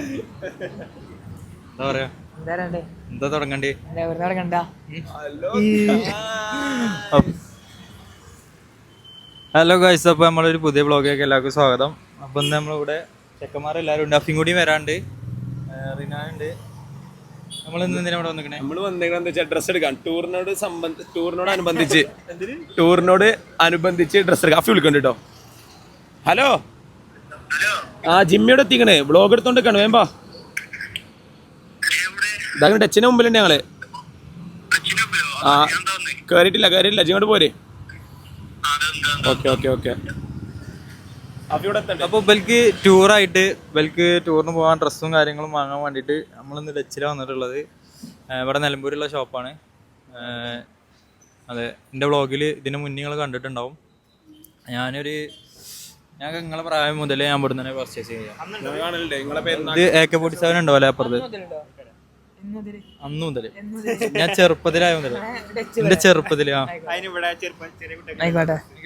എന്താ പറയാ? എന്താ തുടങ്ങണ്ടേ? തുടങ്ങണ്ട ഹലോ ഗൈസ് അപ്പോൾ നമ്മളൊരു പുതിയ ബ്ലോഗിലേക്ക് എല്ലാവർക്കും സ്വാഗതം. അപ്പം ഇന്ന് നമ്മളിവിടെ ചെക്കന്മാർ എല്ലാവരും ഉണ്ട്. അഫിയും കൂടി വരാണ്ട്. റിനാണ്ട് നമ്മൾ ഇന്ന് എന്തിനാ ഇവിടെ വന്നിക്കണേ? നമ്മൾ വന്നേക്കണെന്ന് വെച്ചാൽ ഡ്രസ് എടുക്കാൻ. ടൂറിനോട് സംബന്ധ ടൂറിനോട് അനുബന്ധിച്ച് ടൂറിനോട് അനുബന്ധിച്ച് ഡ്രസ് എടുക്കാം അഫി വിളിക്കണ്ട കേട്ടോ ഹലോ ആ ജിമ്മിയോട് എത്തിക്കണേ. വ്ളോഗ് എടുത്തോണ്ട് നിൽക്കണം വേമ്പാ ഇതാ മുമ്പിൽ മുമ്പിലുണ്ട് ഞങ്ങൾ. ആ കേറിയിട്ടില്ല കേറിയിട്ടില്ല. ജിങ്ങോട്ട് പോരെ. Okay okay okay. അപ്പൊ ഇവിടെ എത്തണ്ടേ. അപ്പോൾ ബൽക്ക് ടൂറായിട്ട് ബൽക്ക് ടൂറിന് പോകാൻ ഡ്രസ്സും കാര്യങ്ങളും വാങ്ങാൻ വേണ്ടിയിട്ട് നമ്മളിന്ന് ഡച്ചിലാണ് വന്നിട്ടുള്ളത്. ഇവിടെ നിലമ്പൂരുള്ള ഷോപ്പാണ്. അതെ എന്റെ വ്ളോഗിൽ ഇതിന് മുന്നേ നിങ്ങൾ കണ്ടിട്ടുണ്ടാവും. ഞാനൊരു ഞാൻ നിങ്ങളെ പ്രായം മുതലേ ഞാൻ ഇവിടെ തന്നെ പർച്ചേസ് ചെയ്യാം. എ കെ ഫോർട്ടി സെവൻ ഉണ്ടോ അല്ലേ അപ്പുറത്ത്? അന്ന് മുതൽ ഞാൻ ചെറുപ്പത്തിലായ മുതൽ എന്റെ ചെറുപ്പത്തിൽ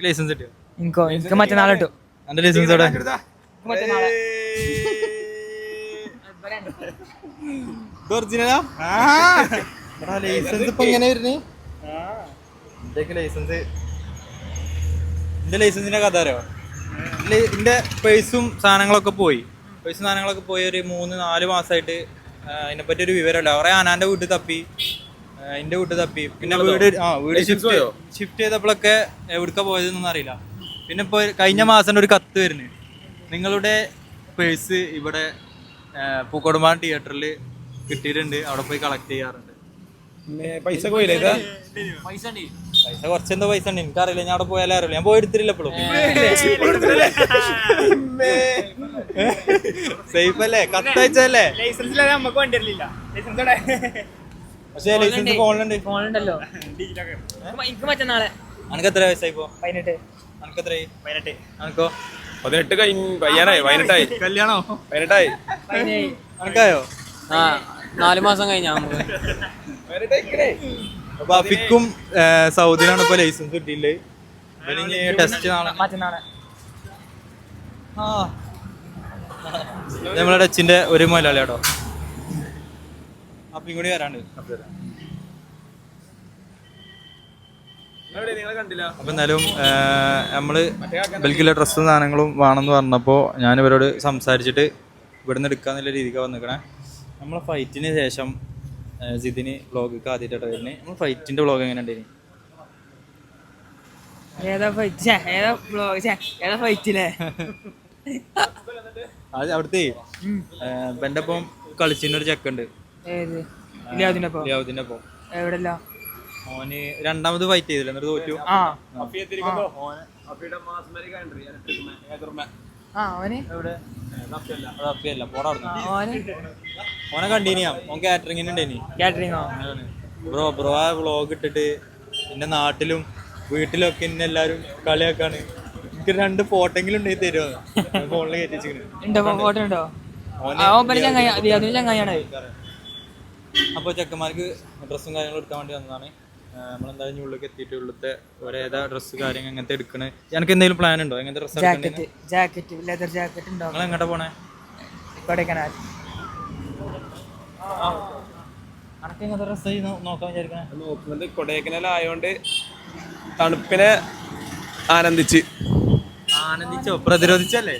ലൈസൻസ് കിട്ടിയോ? എനിക്കോ മറ്റന്നാൾ കിട്ടും. എന്റെ ലൈസൻസ് ഒറിജിനലാ ലൈസൻസ് ഇപ്പൊ എങ്ങനെ വരുന്നേ? എന്തൊക്കെ ലൈസൻസ് എന്റെ ലൈസൻസിന്റെ കഥ അറിയോ? എന്റെ പേഴ്സും സാധനങ്ങളൊക്കെ പോയി. പേഴ്സും സാധനങ്ങളൊക്കെ പോയി ഒരു മൂന്ന് നാല് മാസമായിട്ട് അതിനെപ്പറ്റി ഒരു വിവരമില്ല. കുറെ അനാന്റെ വീട്ടിൽ തപ്പി. എന്റെ വീട്ടിൽ തപ്പി. പിന്നെ വീട് ആ വീട് ഷിഫ്റ്റ് ഷിഫ്റ്റ് ചെയ്തപ്പോഴൊക്കെ എവിടുക്ക പോയതെന്നൊന്നും അറിയില്ല. പിന്നെ ഇപ്പൊ കഴിഞ്ഞ മാസം ഒരു കത്ത് വരുന്നു. നിങ്ങളുടെ പേഴ്സ് ഇവിടെ പൂക്കോടുമാൻ തിയേറ്ററിൽ കിട്ടിയിട്ടുണ്ട്. അവിടെ പോയി കളക്ട് ചെയ്യാറുണ്ട്. പിന്നെ പൈസ പോയില്ലേ ഇതാ? പൈസ കുറച്ചെന്തോ പൈസ ഉണ്ട്. എനിക്കറിയില്ല. ഞാൻ അവിടെ പോയാലേ അറിയില്ല ഞാൻ പോയി എടുത്തിട്ടില്ല എപ്പോഴും സേഫ് അല്ലേ? കത്തയച്ചല്ലേ പക്ഷേ ലൈസൻസ് ഫോണിലുണ്ട് ഫോണുണ്ടല്ലോ എനിക്ക് മറ്റന്നാളെ അനക്ക് എത്ര വയസ്സായി ഇപ്പോ? പതിനെട്ട്. അനക്ക് എത്രയായി? പതിനെട്ട്. അനക്കോ? പതിനെട്ട് കഴിഞ്ഞ് പയ്യാനായി പതിനെട്ടായി. കല്യാണോ? പതിനെട്ടായി. അനക്കായോ? ആ നാല് മാസം കഴിഞ്ഞാ നമുക്ക്. അപ്പൊ അഫിക്കും സൗദിയിലാണ് ഇപ്പൊ ലൈസൻസ് കിട്ടിയില്ലേ? ടെസ്റ്റ് നാളെ. മറ്റന്നാളെ. നമ്മളെ ടച്ചിന്റെ ഒരു മുതലാളി കേട്ടോ അപ്പൊ കൂടി വരാണ്ട്. അപ്പൊ എന്നാലും നമ്മൾ ബൽക്കിലെ ഡ്രസ്സും സാധനങ്ങളും വേണമെന്ന് പറഞ്ഞപ്പോൾ ഞാൻ ഇവരോട് സംസാരിച്ചിട്ട് ഇവിടുന്ന് എടുക്കാന്നുള്ള രീതിക്കാണ് വന്നിക്കണേ. നമ്മളെ ഫൈറ്റിന് ശേഷം ജിതിന് വ്ളോഗൊക്കെ ആദ്യമായിട്ടാണ് വരുന്നത് നമ്മൾ ഫൈറ്റിന്റെ വ്ളോഗ് എങ്ങനെ ഉണ്ടായിരുന്നു ഏതാ ഫൈറ്റ് ഏതാ ബ്ലോഗ് ഏതാ ഫൈറ്റില്ലേ അത് അവിടുത്തെ എന്റെ ഒപ്പം കളിച്ചിരുന്ന ഒരു ചെക്കുണ്ട് ഒപ്പം എവിടെല്ല? ഓന് രണ്ടാമത് ഫൈറ്റ് ചെയ്തില്ല? എന്നിട്ട് തോറ്റു. ആ. ആ ഓനെ? കണ്ടീനിയാ? ഓൻ കാറ്ററിങ്ങിന് ഉണ്ടേനി. കാറ്ററിങ്ങോ? ബ്രോ ബ്രോ ആ വ്ളോഗ് ഇട്ടിട്ട് എന്റെ നാട്ടിലും വീട്ടിലൊക്കെ എന്നെ എല്ലാരും കളിയാക്കാണ്. എനിക്ക് രണ്ട് ഫോട്ടോങ്കിലും ഉണ്ടെങ്കിൽ തരുമോ ഫോണിൽ കയറ്റിച്ചിങ്ങനെ ഉണ്ടോ? ഫോട്ടോ ഉണ്ടോ? അപ്പോൾ ചെക്കന്മാർക്ക് ഡ്രസ്സും കാര്യങ്ങളും എടുക്കാൻ വേണ്ടി വന്നതാണ്. നമ്മളെന്തായാലും ഉള്ളിലേക്ക് എത്തിയിട്ട് ഉള്ളിലത്തെ ഒരേതാ ഡ്രസ്സ് കാര്യങ്ങൾ എങ്ങനത്തെ എടുക്കണേ. എനിക്ക് എന്തെങ്കിലും പ്ലാൻ ഉണ്ടോ? എങ്ങനത്തെ dress jacket jacket leather jacket ഉണ്ടോ നിങ്ങൾ എങ്ങോട്ടാ പോണേ? കൊടൈക്കനാൽ. അനക്ക് എങ്ങനത്തെ ഡ്രസ്സ് നോക്കാൻ വിചാരിക്കണേ? നോക്കുന്നത് കൊടൈക്കനാലായോണ്ട് തണുപ്പിനെ ആനന്ദിച്ച്. ആനന്ദിച്ചോ? പ്രതിരോധിച്ചല്ലേ?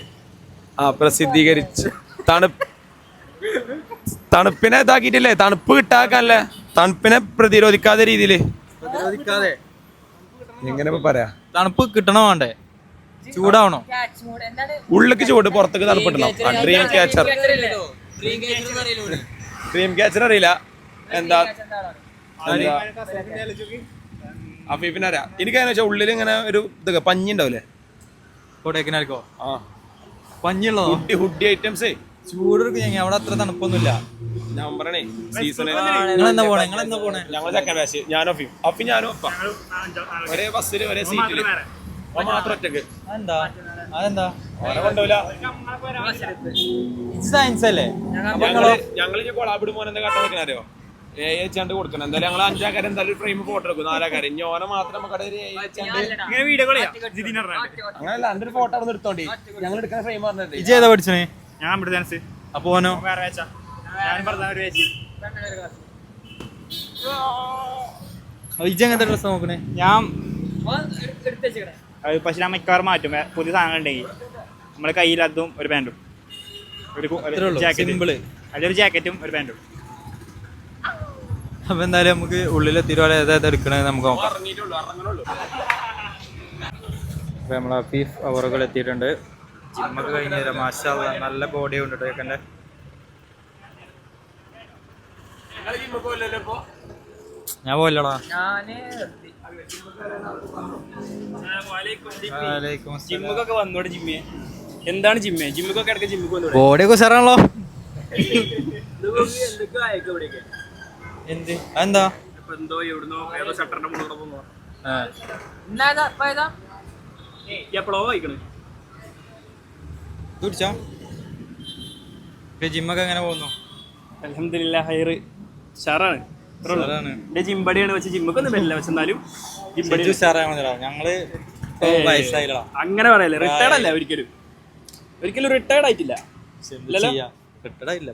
ആ പ്രസിദ്ധീകരിച്ച്. തണുപ്പ് തണുപ്പിനെ ഇതാക്കിയിട്ടില്ലേ? തണുപ്പ് കിട്ടാക്കല്ലേ തണുപ്പിനെ പ്രതിരോധിക്കാത്ത രീതിയിൽ. പ്രതിരോധിക്കാതെ. എങ്ങനെ ഇപ്പൊ പറയാ? തണുപ്പ് കിട്ടണോ വേണ്ടേ? ചൂടാവണോ? ഉള്ളിക്ക് ചൂട്. പുറത്തേക്ക് തണുപ്പിട്ടണം ഡ്രീം ക്യാച്ചർ ഡ്രീം ക്യാച്ചർ അറിയില്ല. എന്താ? എന്താ അഫീഫിനെ അറിയാം. എനിക്കതെന്ന് വെച്ചാൽ ഉള്ളിൽ ഇങ്ങനെ ഒരു ഇതൊക്കെ പഞ്ഞി ഉണ്ടാവില്ലേ? കൊടൈക്കനാൽക്കോ ആ. പഞ്ഞുള്ളതോ ഹുഡി ഹുഡി ഐറ്റംസേ. ചൂടെടുക്കും ഞങ്ങൾ അവിടെ അത്ര തണുപ്പൊന്നുമില്ല. ഞാൻ പറയണേ സീസണ് നിങ്ങൾ എന്താ പോണേ? നിങ്ങൾ എന്താ പോണേ? ഞങ്ങൾ സെക്കൻഡ് ബാച്ച് ഞാനോ അഫീം. അപ്പൊ ഞാനോ അപ്പ ഒരേ ബസ്സിൽ ഒരേ സീറ്റിൽ ഓൻ മാത്രം ഒറ്റയ്ക്ക്. അതെന്താ? അതെന്താ? ഓനെ കൊണ്ടുപോല ഇത് സയൻസ് അല്ലേ? ഞങ്ങൾ ഞങ്ങൾ ഇനി കൊളാബിട് മോൻ എന്താ കട്ട വെക്കണ അറിയോ? ഏ വെച്ചാണ്ട് കൊടുക്കണം. എന്തായാലും ഞങ്ങൾ അഞ്ചാക്കാരെ എന്തായാലും ഫ്രെയിം ഫോട്ടോ എടുക്കും. നാലാക്കാരെ ഇനി ഓനെ മാത്രം നമുക്ക് അങ്ങനല്ല എന്റെ ഒരു ഫോട്ടോ അവിടെ എടുത്തോണ്ടി. ഞങ്ങൾ എടുക്കുന്ന ഫ്രെയിം പറഞ്ഞത് ഇജ് ഏതാ പഠിച്ചേ ഞാൻ ഇവിടെ ഡാൻസ് അപ്പൊ ഓനോ? വേറെ വെച്ചാ ഞാൻ പറഞ്ഞ ഒരു എങ്ങനത്തെ നോക്കണേ? ഞാൻ അത് പക്ഷെ ഞാൻ മിക്കവാറും മാറ്റും. വേ- പുതിയ സാധനങ്ങൾ ഉണ്ടെങ്കിൽ നമ്മുടെ കയ്യിൽ അതും ഒരു പാന്റും ഒരു ജാക്കറ്റ് അതിലൊരു ജാക്കറ്റും ഒരു പാന്റും അപ്പൊ എന്തായാലും നമുക്ക് ഉള്ളിലെ തിരുവാല ഏതാ എടുക്കണേ നമുക്ക് നോക്കാം. അപ്പൊ നമ്മളെ അഫീഫ് അവറുകൾ എത്തിയിട്ടുണ്ട്. ജിമ്മൊക്കെ കഴിഞ്ഞ മാഷാ അല്ലാ, നല്ല ബോഡി ഉണ്ട് കേട്ടോ ഞാൻ പോയില്ലടാ ഞാൻ ജിമ്മുക്കൊക്കെ വന്നോട് ജിമ്മെ? എന്താണ് ജിമ്മ? ജിമ്മുക്കൊക്കെ ഇടയ്ക്ക് ജിമ്മുക്ക് വന്നോടെ? ബോഡി ഒക്കെ ഇവിടെയൊക്കെ എന്ത്? എന്തോ എവിടുന്നോ ഏതോ ഷട്ടറിന്റെ മുകളിലൂടെ പോകുന്നു? എപ്പോഴോ വായിക്കണേ കുടിച്ചോ? ജിമ്മൊക്കെ എങ്ങനെ പോകുന്നു? അലഹമില്ല ഹയർ ഷാറാണ്. എന്റെ ജിമ്പടിയാണ് ജിമ്മൊക്കെ ഒന്നും വരില്ല. പക്ഷെ എന്നാലും ജിമ്പടി ഞങ്ങൾ വയസ്സായില്ലടാ. അങ്ങനെ പറയല്ലേ. റിട്ടയർഡ് അല്ല ഒരിക്കലും. ഒരിക്കലും റിട്ടയർഡ് ആയിട്ടില്ല? റിട്ടയർഡ് ആയില്ല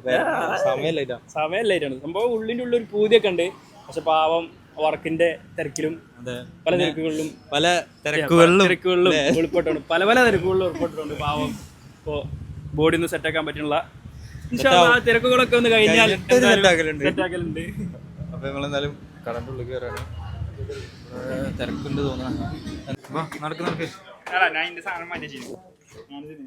സമയല്ല ഇതാ. സമയമല്ലായിട്ടാണ് സംഭവം ഉള്ളിന്റെ ഉള്ളിൽ ഒരു പൂതിയൊക്കെ ഉണ്ട്. പക്ഷെ പാവം വർക്കിന്റെ തിരക്കിലും പല തിരക്കുകളിലും പല തിരക്കുകളിലും. തിരക്കുകളിലും ഉൾപ്പെട്ടുണ്ട് പല പല തിരക്കുകളിലും ഉൾപ്പെട്ടിട്ടുണ്ട് പാവം. ഇപ്പോ ബോഡി ഒന്ന് സെറ്റ് ആക്കാൻ പറ്റുള്ള തിരക്കുകളൊക്കെ ഒന്ന് കഴിഞ്ഞാൽ കഴിഞ്ഞിട്ട് ഒരു സെറ്റ് ആക്കലുണ്ട്. അപ്പൊ നമ്മളെന്തായാലും കടന്റെ ഉള്ളിൽ കയറാണ് ഇവിടെ തിരക്കുണ്ട് നടക്ക് നടക്ക്. ഞാൻ ഇതിന്റെ സാധനം മാറ്റി ചെയ്യുന്നു ഞാനിത്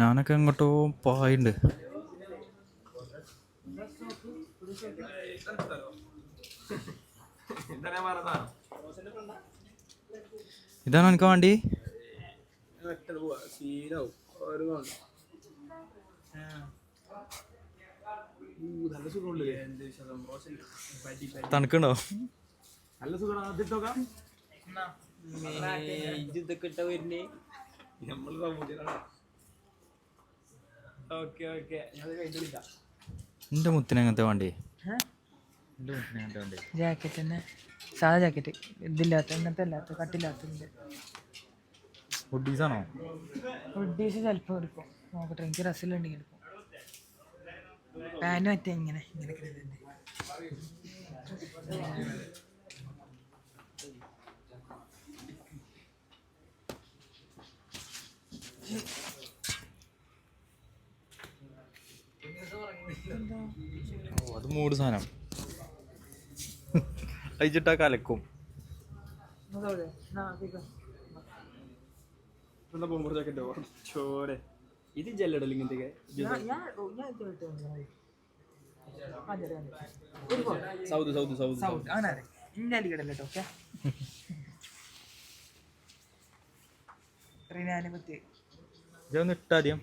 ഞാനൊക്കെ എങ്ങോട്ടോ പായുണ്ട്. ഇതാണ് എനിക്ക് വേണ്ടി? തണുക്കുണ്ടോ? നല്ല സുഖം അതിട്ടോക്ക ഇതൊക്കെ ഇട്ട വരുന്നേ. Okay okay. ഞാൻ കഴിഞ്ഞില്ല എന്റെ മുത്തിന് അങ്ങനത്തെ വേണ്ടി? എന്റെ മുത്തിന് അങ്ങനത്തെ വേണ്ടി? ജാക്കറ്റ് തന്നെ. സാധാ ജാക്കറ്റ്. ഇതില്ലാത്ത ഇങ്ങനത്തെ അല്ലാത്ത ഹുഡീസാണോ? ഹുഡീസ് ചിലപ്പോൾ എടുക്കും. നോക്കട്ടെ എനിക്ക് ഡ്രസ്സിലുണ്ടെങ്കിൽ എടുക്കും. പാന്റ് മറ്റേ ഇങ്ങനെ ഇങ്ങനെ കിടക്കുന്നുണ്ട് മൂട് സാധനം. അയച്ചിട്ടാ കലക്കും. ഇത് ജെല്ലടൽ ഇങ്ങനത്തെ സൗദ് സൗദ് സൗദ് ഓക്കെ? ഇട്ടാദ്യം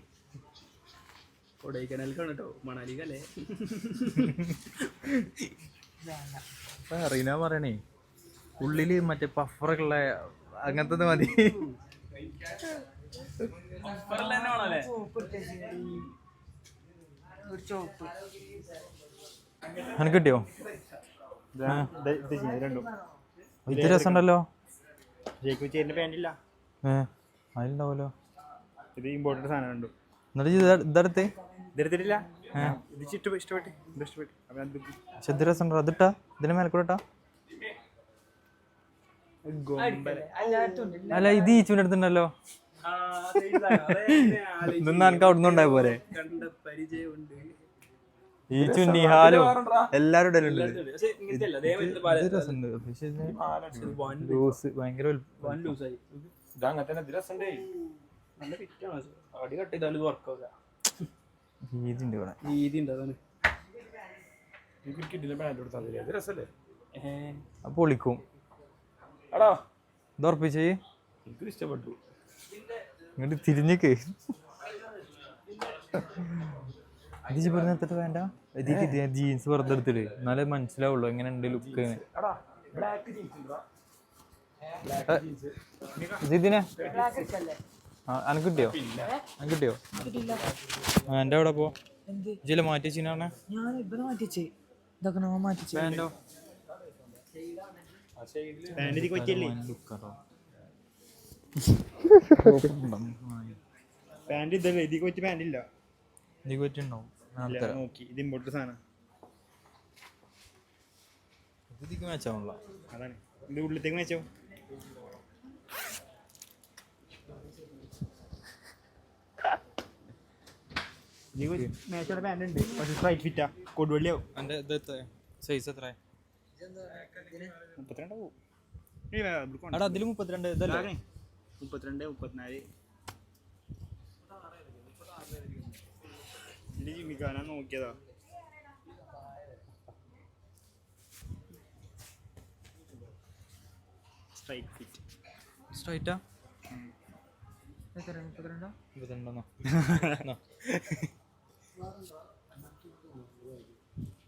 കൊടൈക്കനാലിക്കാണ് കേട്ടോ മണാലിക്കല്ലേ? റീന പറയണേ ഉള്ളിൽ മറ്റേ പഫറുള്ള അങ്ങനത്തെ മതി. എനിക്ക് കിട്ടിയോ? രണ്ടും. ഇത് രസമുണ്ടല്ലോ. അതിലുണ്ടാവുമല്ലോ. ഇത് ഇമ്പോർട്ടന്റ് സാധനം ഉണ്ട് എന്നിട്ട് ഇത് ഇതെടുത്ത്. ഇതെടുത്തിട്ടില്ല? രസമുണ്ടോ അതിട്ടാ? ഇതിന് മേലെ കൂടെ അല്ല ഇത് ഈച്ചുവിന്റെ അടുത്തുണ്ടല്ലോ. നിന്നാ എനിക്ക് അവിടുന്ന് ഉണ്ടായ പോലെ. ഈച്ചു നിഹാലും ലൂസ് ഭയങ്കര അടി കട്ട് ചെയ്താലും ഇത് വർക്കാവില്ല വീതിണ്ട് ഇവിടെ. രീതി ഉണ്ട് അതാണ്. എനിക്ക് പാന്റ് കൊടുത്താൽ മതി. അത് രസല്ലേ? അപ്പൊ പൊളിക്കും. എടാ. ഇത് ഉറപ്പിച്ചേ? എനിക്ക് ഇഷ്ടപ്പെട്ടു. ഇങ്ങോട്ട് തിരിഞ്ഞേക്ക് ഇത് പറഞ്ഞിട്ട് വേണ്ട? ഇത് ജീൻസ് വെറുതെ എടുത്തിട്ട് എന്നാലേ മനസ്സിലാവുള്ളൂ എങ്ങനെ ഉണ്ട് ലുക്ക് എടാ ബ്ലാക്ക് ജീൻസ് ഉണ്ടോ ഇതിനെ. അനക്ക് കിട്ടിയോ? അനക്ക് കിട്ടിയോ? ആ എന്റെ അവിടെ പോ എന്ത്? ജില്ല മാറ്റി വെച്ചിനാണ് ഞാൻ ഇവിടെ മാറ്റിച്ചേ. ഇതൊക്കെ നമ്മ മാറ്റിച്ചേ. പാന്റോ പാന്റ് ഇതിക്ക് പറ്റിയല്ലേ പാന്റ് ഇതല്ലേ? ഇതിക്ക് പറ്റിയ പാന്റ് ഇല്ല. നീ പറ്റുണ്ടാവും ഇല്ല നോക്കി. ഇത് ഇമ്പോർട്ടന്റ് സാധനം. ഇതിക്ക് അതാണ്. ഇതിന്റെ ഉള്ളിലേക്ക് മാച്ചുള്ള പാന്റ് ഉണ്ട് പക്ഷേ സ്ട്രൈറ്റ് ഫിറ്റാ കൊടുവള്ളിയാവും ഇത് സൈസ് എത്ര? അതിൽ മുപ്പത്തിരണ്ട് ഇതല്ലേ? മുപ്പത്തിരണ്ട് മുപ്പത്തിനാല്. ജിമ്മിക്കാനാ നോക്കിയതാ. Straight fit സ്ട്രൈറ്റാ മുപ്പത്തിരണ്ടോ? ഇരുപത്തിരണ്ടെന്നോ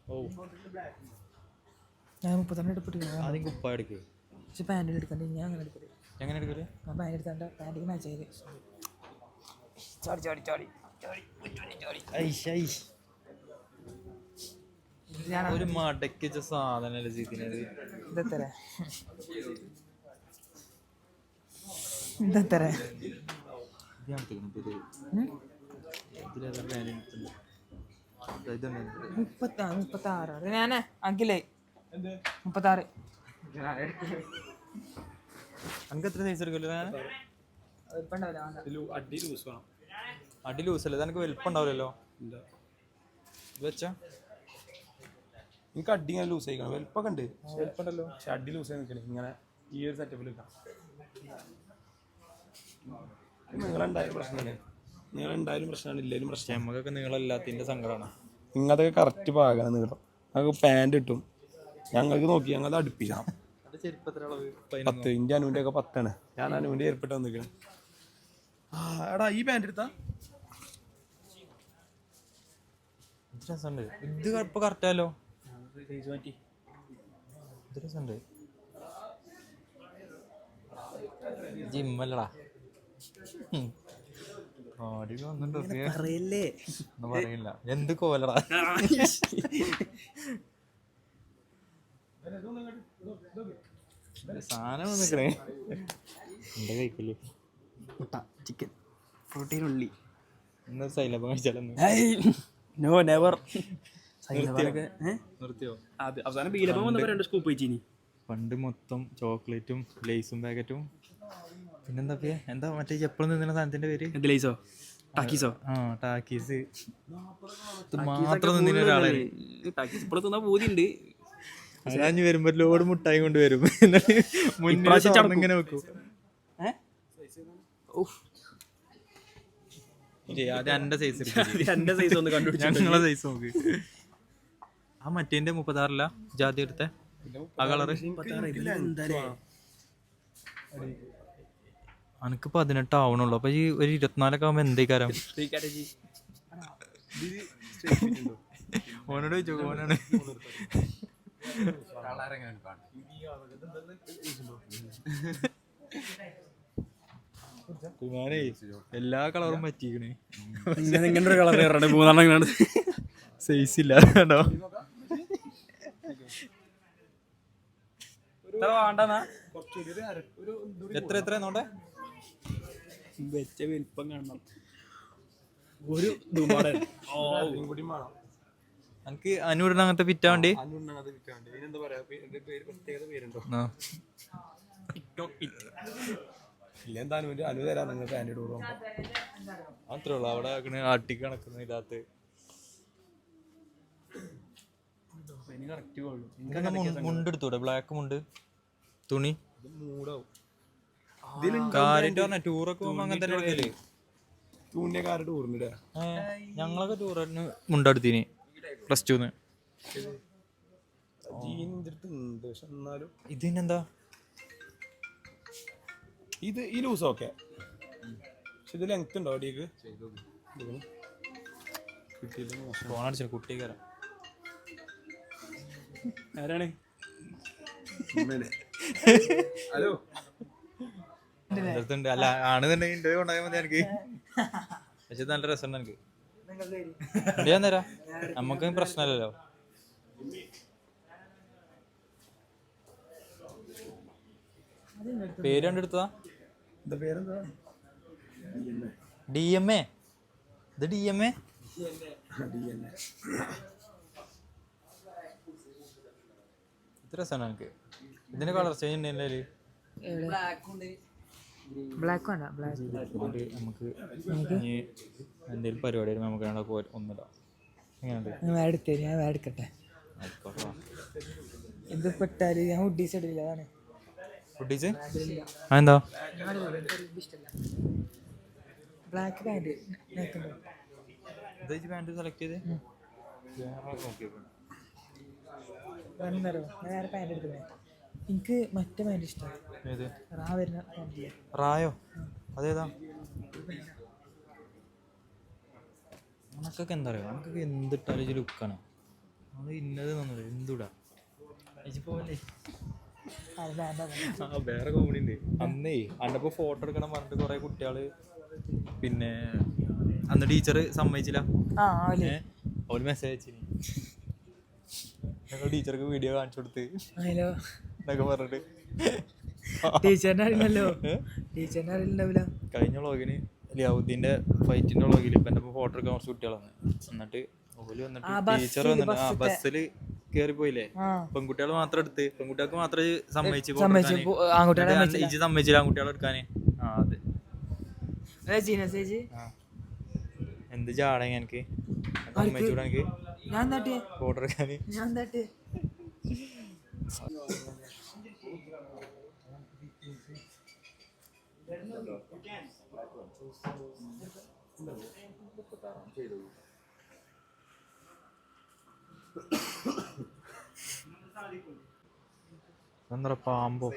ഓ ഞാൻ മുപ്പത്തിരണ്ട് എടുപ്പിട്ട് ആദ്യം കുപ്പ എടുക്ക്. പക്ഷെ പാന്റിൽ എടുക്കണ്ടേ ഞാൻ അങ്ങനെ എടുക്കരുത് എങ്ങനെ എടുക്കൽ? ഞാൻ പാന്റ് എടുത്താണ്ട് പാന്റിക്ക് മാച്ച് ചെയ്ത് ചാടി ചാടി ചാടി ഒരു മടക്കിച്ച സാധനല്ലേ ചെയ്തിനത് ഇതെത്ര ഇതെത്ര ഇത് ഞാൻ മുപ്പത്താറ് അത് ഞാനേ മുപ്പത്താറ്. എത്ര സൈസ് എടുക്കല്ലോ ഞാൻ അടി ലൂസ് അല്ലേ? എനിക്ക് വലിപ്പം ഉണ്ടാവില്ലല്ലോ വെച്ചാ. എനിക്ക് അടി ഇങ്ങനെ ലൂസ് ആയിക്കണം? വലിപ്പൊക്കെ ഉണ്ട്. വലിപ്പമുണ്ടല്ലോ. പക്ഷെ അടി ലൂസ് ആയി നിൽക്കണേ ഇങ്ങനെ ഈ ഒരു സെറ്റപ്പിൽ നിൽക്കാം നിങ്ങളുണ്ടായാലും പ്രശ്നമാണ് നിങ്ങളുണ്ടായാലും പ്രശ്നമാണ്. ഇല്ലെങ്കിലും പ്രശ്നം നമുക്കൊക്കെ നിങ്ങളല്ലാത്തതിന്റെ സങ്കടമാണ് നിങ്ങളതൊക്കെ കറക്റ്റ് പാകാണ് നീളം. ഞങ്ങൾക്ക് പാന്റ് കിട്ടും. ഞങ്ങൾക്ക് നോക്കി ഞങ്ങൾ അടുപ്പിക്കാം പത്ത് ഇന്റെ അനുവിന്റെ ഒക്കെ പത്താണ്. ഞാൻ അനുവിന്റെ ഏർപ്പെട്ട് വന്നിരിക്കണം. എടാ ഈ പാന്റ് എടുത്താ? ഇത് ഇപ്പൊ ഇത് രസമുണ്ട്? ജിമ്മല്ലടാ പറയല്ലേ? എന്ത് കോലടാ? സാധനം വന്നിക്കണേ എന്റെ കഴിക്കൽ? ചിക്കൻ പ്രോട്ടീൻ ഉള്ളി. ഇന്ന് സൈലബം കഴിച്ചാലൊന്ന് നോ നെവർ നിർത്തിയോ? അവസാനം ബീലപ്പം വന്നപ്പോ രണ്ട് സ്കൂപ്പ് വെച്ചിനി പണ്ട് മൊത്തം ചോക്ലേറ്റും ലേസും പാക്കറ്റും പിന്നെന്താ എന്താ മറ്റേ എപ്പോഴും നിന്ന സാധനത്തിന്റെ പേര്? എന്ത് ലൈസോ ടാക്കീസോ? ആ ടാക്കീസ്. മാത്രം നിന്നിന് ഒരാളെ ടാക്കീസ് ഇപ്പോൾ തിന്നാ പൂതിയുണ്ട്. അതാഞ്ഞ് വരുമ്പോ ലോഡ് മുട്ടായി കൊണ്ട് വരും. എന്നിട്ട് ഇങ്ങനെ വെക്കും. ആ മറ്റേന്റെ മുപ്പത്താറില്ല? ജാതി എടുത്ത? ആ കളറ്? അനക്ക് പതിനെട്ട് ആവണുള്ളൂ അപ്പൊ ഈ ഒരു ഇരുപത്തിനാലൊക്കെ ആവുമ്പോ എന്തേക്കാരം? ഓനോട് ചോദിച്ചു ഓനാണ് കുമാരേ എല്ലാ കളറും പറ്റിക്കണേ. ഇങ്ങനെ ഒരു കളർ കയറണേ മൂന്നെണ്ണം ഇങ്ങനെ സൈസ് ഇല്ല കേട്ടോ എത്ര എത്ര നോട്ടെ വെച്ച വലിപ്പം കാണണം. ഒരു ദുമാടൻ എനിക്ക് അനൂരിന് അങ്ങനത്തെ ഇടുമ്പോൾ അത്രേ ഉള്ളു. അവിടെ ആട്ടി കണക്കുന്ന മുണ്ട് എടുത്തൂടെ? ബ്ലാക്ക് മുണ്ട്. തുണി? മൂടാവും. കാര്യമായിട്ട് പറഞ്ഞ ടൂറൊക്കെ പോകുമ്പോ അങ്ങനെ തന്നെ എടുക്കൽ തൂണ്യക്കാരുടെ ടൂറിനിടെ ഏ, ഞങ്ങളൊക്കെ ടൂറിന് മുണ്ടടുത്തിന്. പ്ലസ് ടുന്ന് ജീൻ ഉണ്ട് പക്ഷെ എന്നാലും ഇതിനെന്താ? ഇത് ഈ ലൂസ് ഓക്കെ പക്ഷെ ഇത് ലെങ്ത് ഉണ്ടോ അടിയേക്ക്? ഫോൺ അടിച്ചു കുട്ടിക്കാരാ. ആരാണ്? ഹലോ. അടുത്തുണ്ട് അല്ല ആണെന്നുണ്ടെങ്കിൽ എന്റെ കൊണ്ടുപോയാൽ മതി എനിക്ക്. പക്ഷെ നല്ല രസമുണ്ട് എനിക്ക്. ഞാൻ തരാം. നമുക്ക് പ്രശ്നമില്ലല്ലോ. പേര് കണ്ടെടുത്തതാ? D M A. ഇത് ഡി എം എ? ഇത്ര രസമാണ് എനിക്ക്. ഇതിന്റെ കളർ ചേഞ്ച് ഉണ്ട് എന്റെ ബ്ലാക്ക് വേണ്ട ബ്ലാക്ക് നമുക്ക് ഇനി എന്തെങ്കിലും പരിപാടി വരുമ്പോൾ നമുക്ക് ഒന്നിടാം. എങ്ങനെയുണ്ട്? ഞാൻ എടുത്തേ ഞാൻ എടുക്കട്ടെ. ഇത് പെട്ടാൽ? ഞാൻ ഹുഡീസ് ഇടില്ല അതാണ്. ആ എന്താ ബ്ലാക്ക് പാന്റ് എന്താ പാന്റ് സെലക്ട് ചെയ്ത്? വേറെ പാന്റ് എടുക്കുന്നത് എനിക്ക് മറ്റേ ഭയങ്കര ഇഷ്ടമാണ് ഏത്? റാ വരുന്ന റായോ? അതേതാ? നമുക്കൊക്കെ എന്താ പറയുക നമുക്കൊക്കെ എന്തിട്ടാലും ഇത് ലുക്കാണ് നമ്മൾ ഇന്നത് തന്നില്ല എന്തുടാ? പോലെ ആ വേറെ കോമഡി ഉണ്ട്. അന്നേ അന്നപ്പോ ഫോട്ടോ എടുക്കണം പറഞ്ഞിട്ട് കുറെ കുട്ടികൾ പിന്നെ അന്ന് ടീച്ചർ സമ്മതിച്ചില്ല. അവർ മെസ്സേജ് അയച്ചിനി. ഞങ്ങൾ ടീച്ചർക്ക് വീഡിയോ കാണിച്ചു കൊടുത്ത്. ഹലോ. എന്നൊക്കെ പറഞ്ഞിട്ട്. ടീച്ചറിനെ അറിയില്ലല്ലോ ടീച്ചറിനെ അറിയില്ല കഴിഞ്ഞ വ്ളോഗിന് ലിയാവുദ്ദീന്റെ ഫൈറ്റിന്റെ വ്ളോഗിൽ ഇപ്പൊ എന്റെ ഫോട്ടോ എടുക്കാൻ കുറച്ച് കുട്ടികളാണ്. എന്നിട്ട് ഓൽ വന്നിട്ട് ടീച്ചർ വന്നിട്ട് ആ ബസ്സിൽ കേറി പോയില്ലേ? പെൺകുട്ടികൾ മാത്രം എടുത്ത് പെൺകുട്ടികൾക്ക് മാത്രം സമ്മതിച്ച്. ഇജ്ജ് സമ്മതിച്ചില്ല ആൺകുട്ടികളെ എടുക്കാന്. ആ അതെ. എന്ത് ചാടാ എനിക്ക്? സമ്മതിച്ചു ഞാൻ ഫോട്ടോ എടുക്കാന്. ഞാൻ എന്താട്ടിയേ എന്താ പാമ്പോ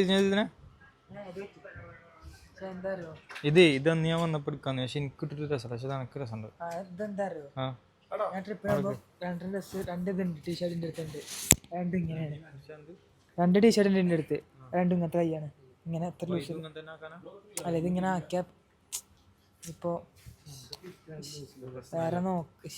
ഇതിനെ? ഇത് ഇതൊന്ന് ഞാൻ വന്നപ്പോ എടുക്കാന്ന് പക്ഷെ എനിക്ക് ഇട്ടിട്ട് രസമുണ്ട് പക്ഷെ എനിക്ക് രസമുണ്ട്. ഇതെന്താ അറിയോ ഞാൻ ട്രിപ്പിനാകുമ്പോൾ രണ്ട് ഡ്രസ് രണ്ട് ടീഷർട്ടിന്റെ അടുത്തുണ്ട് രണ്ടും ഇങ്ങനെയാണ്. രണ്ട് ടീഷർട്ടിന്റെ അടുത്ത്. രണ്ടും ഇങ്ങനത്തെ കൈയാണ് ഇങ്ങനെ എത്ര ലൂസ് അല്ല ഇതിങ്ങനെ ആക്കിയ ഇപ്പോൾ വേറെ നോക്ക്.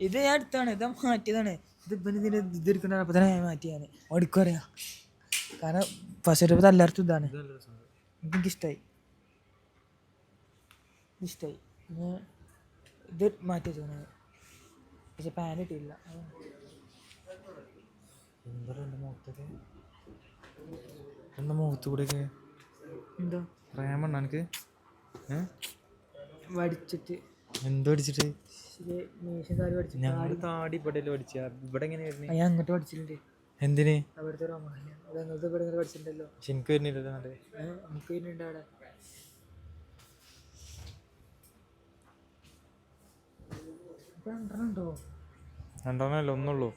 ഇത് ഞാൻ എടുത്താണ്. ഇത് മാറ്റിയതാണ്. ഇത് ഇപ്പം ഇതിന് ഇത് എടുക്കുന്ന അപ്പം തന്നെ ഞാൻ മാറ്റിയാണ് ഓടിക്കും അറിയാം കാരണം ഫസ്റ്റ് ട്രിപ്പ് എല്ലായിടത്തും ഇതാണ്. എനിക്ക് ഇഷ്ടമായി എനിക്കിഷ്ടമായി ഇഷ്ടമായി ഇത് മാറ്റി വെച്ചു പക്ഷെ പാൻ ഇട്ടില്ല എന്താ എന്റെ മുഖത്തൊക്കെ? എന്റെ മുഖത്ത് കൂടെയൊക്കെ എന്താ പ്രേമണ്ണ എനിക്ക് വടിച്ചിട്ട്. എന്തോ അടിച്ചിട്ട്? ഇത് മീശം കാര്യം വടിച്ചിട്ട് ഞങ്ങൾ താടി. ഇവിടെ പഠിച്ച ഇവിടെ എങ്ങനെ വരുന്നേ? ആ, ഞാൻ അങ്ങോട്ട് പഠിച്ചിട്ടുണ്ട് എന്തിന്? അവിടുത്തെ റോമാല അത് അങ്ങനത്തെ ഇവിടെ ഇങ്ങനെ പഠിച്ചിട്ടുണ്ടല്ലോ പക്ഷെ എനിക്ക് വരുന്നില്ലല്ലോ എന്നിട്ട് നമുക്ക് വരുന്നുണ്ട് അവിടെ. ഇപ്പൊ രണ്ടെണ്ണം ഉണ്ടോ? രണ്ടെണ്ണം അല്ല ഒന്നുള്ളൂ.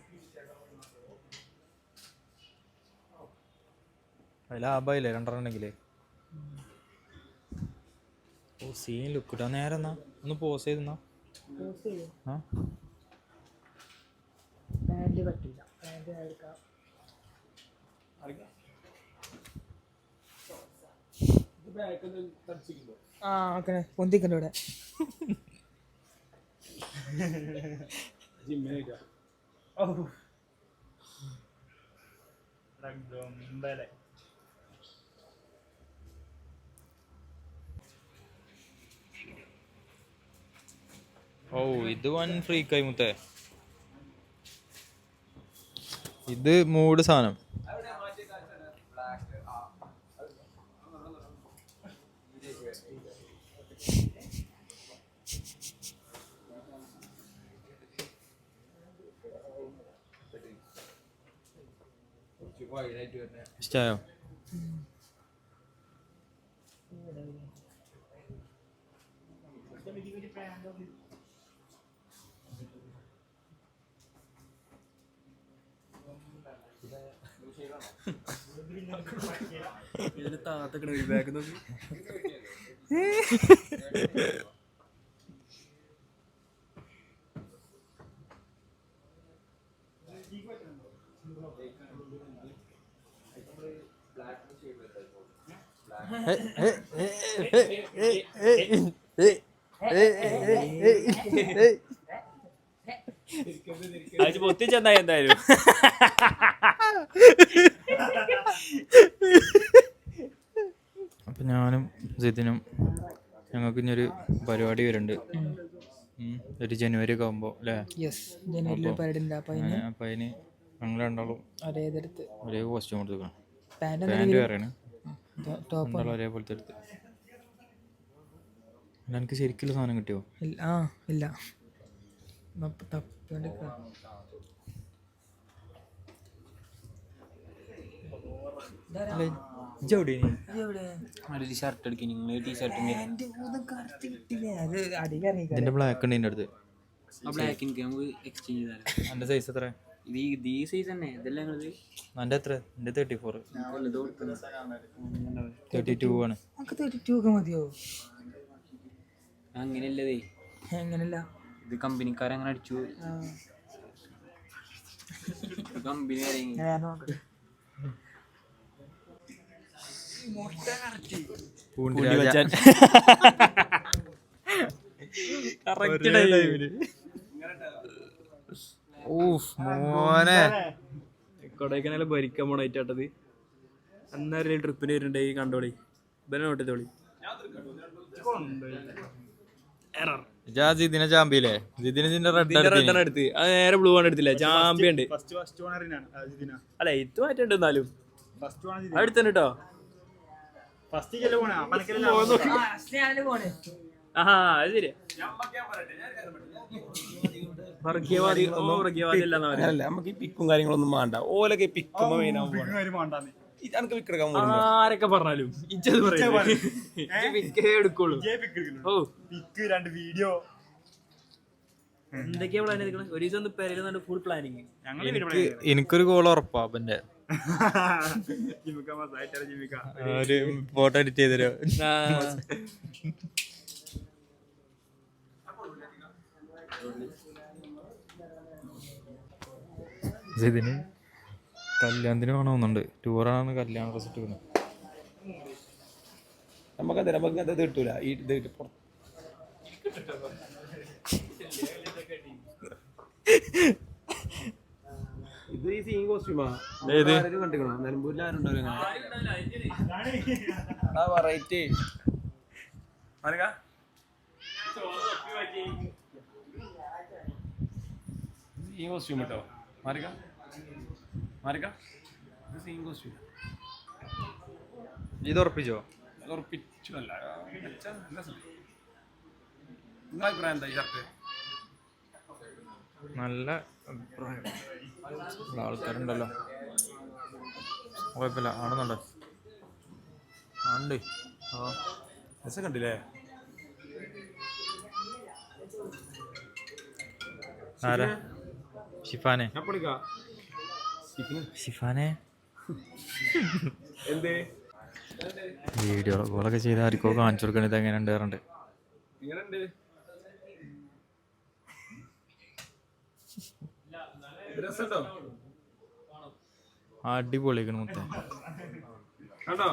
ലാഭമായില്ലേ രണ്ടെണ്ണം ഉണ്ടെങ്കിലേ ഓ സീൻ ലുക്ക് ഇട്ടാ നേരെ എന്നാ? ഒന്ന് പോസ് ചെയ്തെന്നാ ആ? ഓക്കെ. പൊന്തിക്കണ്ട ഇവിടെ. ഓ ഇത് വൻ ഫ്രീക്കായി മുത്തേ. ഇത് മൂട് സാധനം. ഇഷ്ടായോ? താത്തക്കണ ഒരു ബാഗ് നോക്കി അത് പൊത്തിച്ചെന്നായി എന്തായാലും. ഞാനും ജിതിനും ഞങ്ങൾക്ക് ഇനി ഒരു പരിപാടി വരുന്നുണ്ട്. ഒരു ജനുവരി ഒക്കെ ആകുമ്പോൾ അല്ലേ? യെസ് ജനുവരിയിൽ പരിപാടി ഉണ്ട്. അപ്പം അതിന് അപ്പം അതിന് ഞങ്ങൾ രണ്ടാളും ഒരേ ഇതെടുത്ത്. ഒരേ കോസ്റ്റ്യൂം എടുത്തുക്കണം. പാന്റ് പാന്റ് വേറെയാണ്. ടോപ്പ് രണ്ടാളും ഒരേപോലത്തെ എടുത്ത്. എനിക്ക് ശരിക്കുള്ള സാധനം കിട്ടിയോ? ഇല്ല ആ ഇല്ല. ഷർട്ട് എടുക്കും നിങ്ങൾ ടീഷർട്ട് ഇതിന്റെ ബ്ലാക്ക് ഉണ്ട് ഇതിന്റെ അടുത്ത്. ആ ബ്ലാക്ക് എനിക്ക് നമുക്ക് എക്സ്ചേഞ്ച് ചെയ്താലോ. എന്റെ സൈസ് എത്ര ഇത് ഈ- സൈസ് തന്നെ. ഇതെല്ലാം ഞങ്ങളത് എന്റെ എത്ര എന്റെ തേർട്ടി ഫോർ തേർട്ടി ടു ആണ്. നമുക്ക് തേർട്ടി ടു ഒക്കെ മതിയോ? അങ്ങനെയല്ലതേ എങ്ങനെയല്ല? ഇത് കമ്പനിക്കാരങ്ങനെ അടിച്ചു കമ്പനി മോനെ. കൊടൈക്കനാല് ഭരിക്കാൻ പോണായിട്ടത് അന്നേരം ട്രിപ്പിന് വരുന്നുണ്ടെങ്കിൽ കണ്ടോളി. ഇവനെ നോട്ടിത്തോളി. ജാ ജിതിനെ ചാമ്പിയില്ലേ ഇതിന്റെ റെഡ് റെഡാണ് എടുത്ത്. അത് നേരെ ബ്ലൂ ആണ് എടുത്തില്ല? ചാമ്പ്യൻ ഉണ്ട്. അല്ല ഇത് മാറ്റുണ്ട് എന്നാലും അടുത്തുണ്ട് കേട്ടോ പോണേ? ആഹാ അത് ശരി നമുക്ക് ഈ പിക്കും കാര്യങ്ങളൊന്നും വേണ്ട. ഓലൊക്കെ പിക്കുമ്പോ മെയിൻ വിക്കെടുക്കാൻ ആരൊക്കെ പറഞ്ഞാലും? ഇജ്ജത് പറയും എടുക്കുള്ളൂ. ഓ. രണ്ട് വീഡിയോ. എന്തൊക്കെയാ പ്ലാൻ ഒരു ദിവസം പെരയിൽ ഫുൾ പ്ലാനിങ് എനിക്ക് എനിക്കൊരു ഗോൾ ഉറപ്പാ അപ്പന്റെ. ഒരു ഫോട്ടോ എഡിറ്റ് ചെയ്തരോ? ഇതിന് കല്യാണത്തിന് വേണമെന്നുണ്ട് ടൂറാണ് കല്യാണ ഡ്രസ് നമുക്ക് നമുക്കത് നമുക്ക് അത് കിട്ടൂല. ഈ ഇത് പുറത്ത് ഇത് ഈ സീൻ കോസ്റ്റ്യൂമാ ഏത്? കണ്ടിക്കണോ? നിലമ്പൂരിൽ ആരുണ്ടോ ആ വെറൈറ്റി ഈ കോസ്റ്റ്യൂം കേട്ടോ മാറിക്ക മാറിക്ക ഇത് സീൻ കോസ്റ്റ്യൂം ഇത് ഉറപ്പിച്ചോ? അത് ഉറപ്പിച്ചു അല്ല വെച്ചാ നല്ല രസം. നിങ്ങളെ അഭിപ്രായം എന്താ ഈ ഷർട്ട് നല്ല അഭിപ്രായം ഇവിടെ ആൾക്കാരുണ്ടല്ലോ. കുഴപ്പമില്ല. ആണെന്നുണ്ടോ ഉണ്ട് ആ. രസം കണ്ടില്ലേ? ആരാ? ഷിഫാനെ. ഷിഫാനെ. എന്തേ? വീഡിയോ കോളൊക്കെ ചെയ്ത് ആർക്കോ കാണിച്ചു കൊടുക്കണത് എങ്ങനെ ഉണ്ട് പറഞ്ഞിട്ട് അടിപൊളിയാക്കണ മുത്തേ. കണ്ടോ?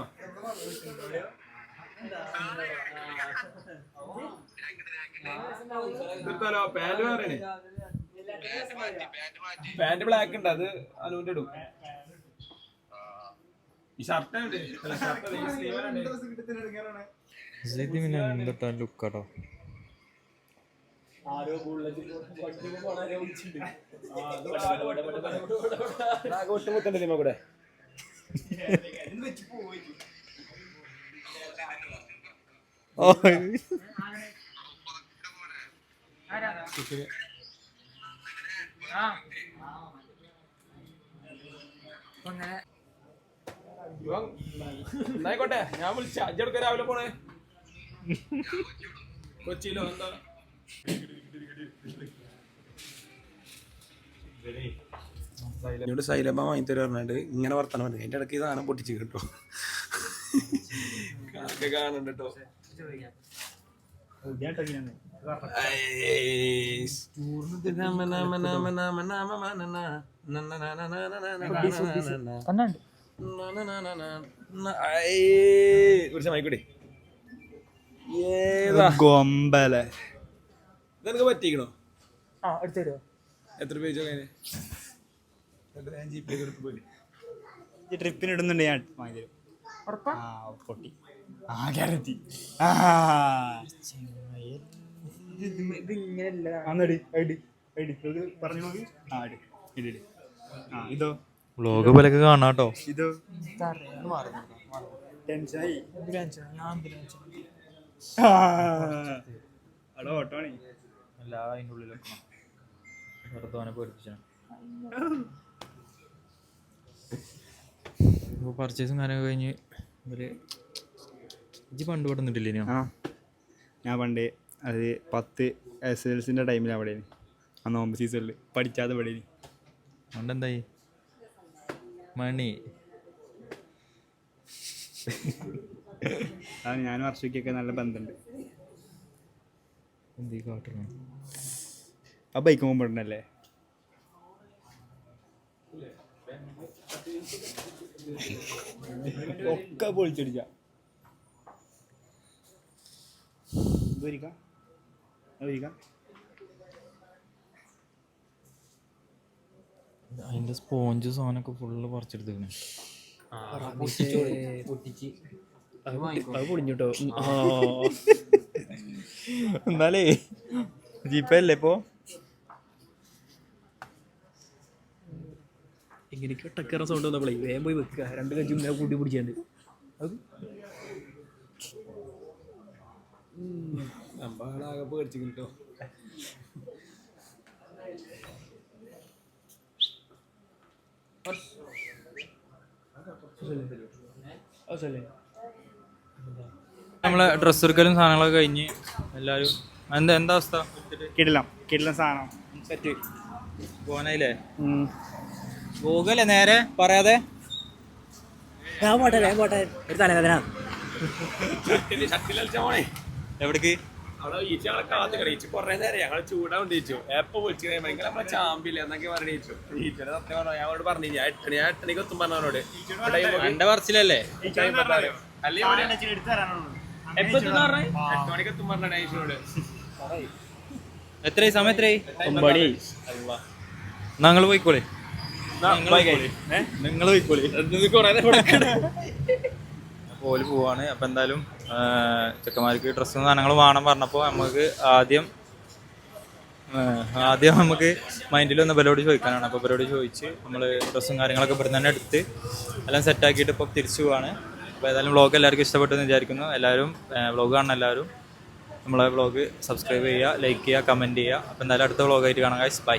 നിർത്താലോ പാന്റ് വേറെ പാന്റ് ബ്ലാക്ക് ഉണ്ട് അത് അനുവിന്റെ ഇടും. ഈ ഷർട്ട് ഉണ്ട് അല്ല, shirt കൂടെ? ഇവൻ എന്നായിക്കോട്ടെ ഞാൻ വിളിച്ച. അജ്ജെടുക്ക രാവിലെ പോണേ? കൊച്ചിയിലോ എന്താ? എന്നോട് സൈലബ വാങ്ങി തരുക പറഞ്ഞിട്ട് ഇങ്ങനെ വർത്തനം പറഞ്ഞു എന്റെ ഇടയ്ക്ക് സാധനം പൊട്ടിച്ച് കേട്ടോ. കാക്ക കാണുന്നുണ്ട് കേട്ടോ. ഗൊമ്പലെ. നിനക്ക് പറ്റിക്കണോ? ആ എടുത്തു തരുമോ എത്ര പേജ് അങ്ങനെ ട്രിപ്പിന് ഇടുന്നുണ്ട് ഞാൻ. വാങ്ങിത്തരും ഉറപ്പാ? ആ പൊട്ടി. ആ ആ. ഇത് ഐഡി ഐഡി ഇത് ആ ആ ടെൻഷനായി അവിടെ ഓട്ടോണേ എല്ലാ അതിന്റെ ഉള്ളിൽ വെക്കണം. വെറുതെ പേടിപ്പിച്ചാണ് ഇപ്പോൾ പർച്ചേസും കാര്യമൊക്കെ കഴിഞ്ഞ് ഇവർ ഇജ്ജ് പണ്ട് ഇവിടെ നിന്നിട്ടില്ലേ ആ ഞാൻ പണ്ട് അത് പത്ത് എസ് എൽ സിന്റെ ടൈമിലാണ് അവിടെ ആ നോമ്പ് സീസണിൽ പഠിക്കാതെ ഇവിടെ അതുകൊണ്ട് എന്തായി മണി. അത് ഞാൻ വർഷയ്ക്കൊക്കെ നല്ല ബന്ധമുണ്ട് എന്തീ കാട്ടണം? ആ ബൈക്ക് പോകുമ്പോണ്ടല്ലേ ഒക്കെ പൊളിച്ചടിച്ച അതിന്റെ സ്പോഞ്ച് സാധനമൊക്കെ ഫുള്ള് പറിച്ചെടുത്തേക്കണേ. അത് പൊളിഞ്ഞിട്ടോ എന്നാലേ ജീപ്പേ അല്ലേ ഇപ്പോ എങ്ങനെയൊക്കെ ടക്കറ സൗണ്ട് വന്നപ്പോളേ വേഗം പോയി വെക്കുക. രണ്ട് കഞ്ചും ഇങ്ങനെ കൂട്ടി പിടിച്ചാണ്ട്. അമ്പാടാകെ പേടിച്ചു കിട്ടോ നമ്മളെ ഡ്രസ്സ് എടുക്കലും സാധനങ്ങളൊക്കെ കഴിഞ്ഞ് എല്ലാരും എന്താ എന്താ അവസ്ഥ? കിടിലം കിടിലം സാധനം. സെറ്റ് പോനായില്ലേ പോകല്ലേ നേരെ? പറയാതെ? ഞാൻ പോട്ടെ ഞാൻ പോട്ടെ. ഒരു തലവേദന. എവിടേക്ക്? എന്റെ പറച്ചിലല്ലേ? എത്രയായി? സമയം എത്രയായി? ഒമ്പണി ഞങ്ങൾ പോയിക്കോളെ. നിങ്ങൾ പോയിക്കോളെ. ഓൽ പോവാണ്. അപ്പൊ എന്തായാലും ചെക്കന്മാർക്ക് ഡ്രസ്സും സാധനങ്ങൾ വേണം പറഞ്ഞപ്പോ നമുക്ക് ആദ്യം ആദ്യം നമുക്ക് മൈൻഡിൽ ഒന്ന് ബലോട് ചോദിക്കാനാണ്. അപ്പോൾ ബലോട് ചോദിച്ച് നമ്മൾ ഡ്രസ്സും കാര്യങ്ങളൊക്കെ ഇവിടെ തന്നെ എടുത്ത് എല്ലാം സെറ്റാക്കിയിട്ട് ഇപ്പോൾ തിരിച്ചു പോവാണ്. അപ്പോൾ ഏതായാലും വ്ളോഗ് എല്ലാവർക്കും ഇഷ്ടപ്പെട്ടു എന്ന് വിചാരിക്കുന്നു. എല്ലാവരും വ്ളോഗ് കാണുന്ന എല്ലാവരും നമ്മളെ വ്ളോഗ് സബ്സ്ക്രൈബ് ചെയ്യുക ലൈക്ക് ചെയ്യുക കമന്റ് ചെയ്യുക. അപ്പോൾ എന്തായാലും അടുത്ത വ്ളോഗായിട്ട് കാണാം ഗൈസ് ബൈ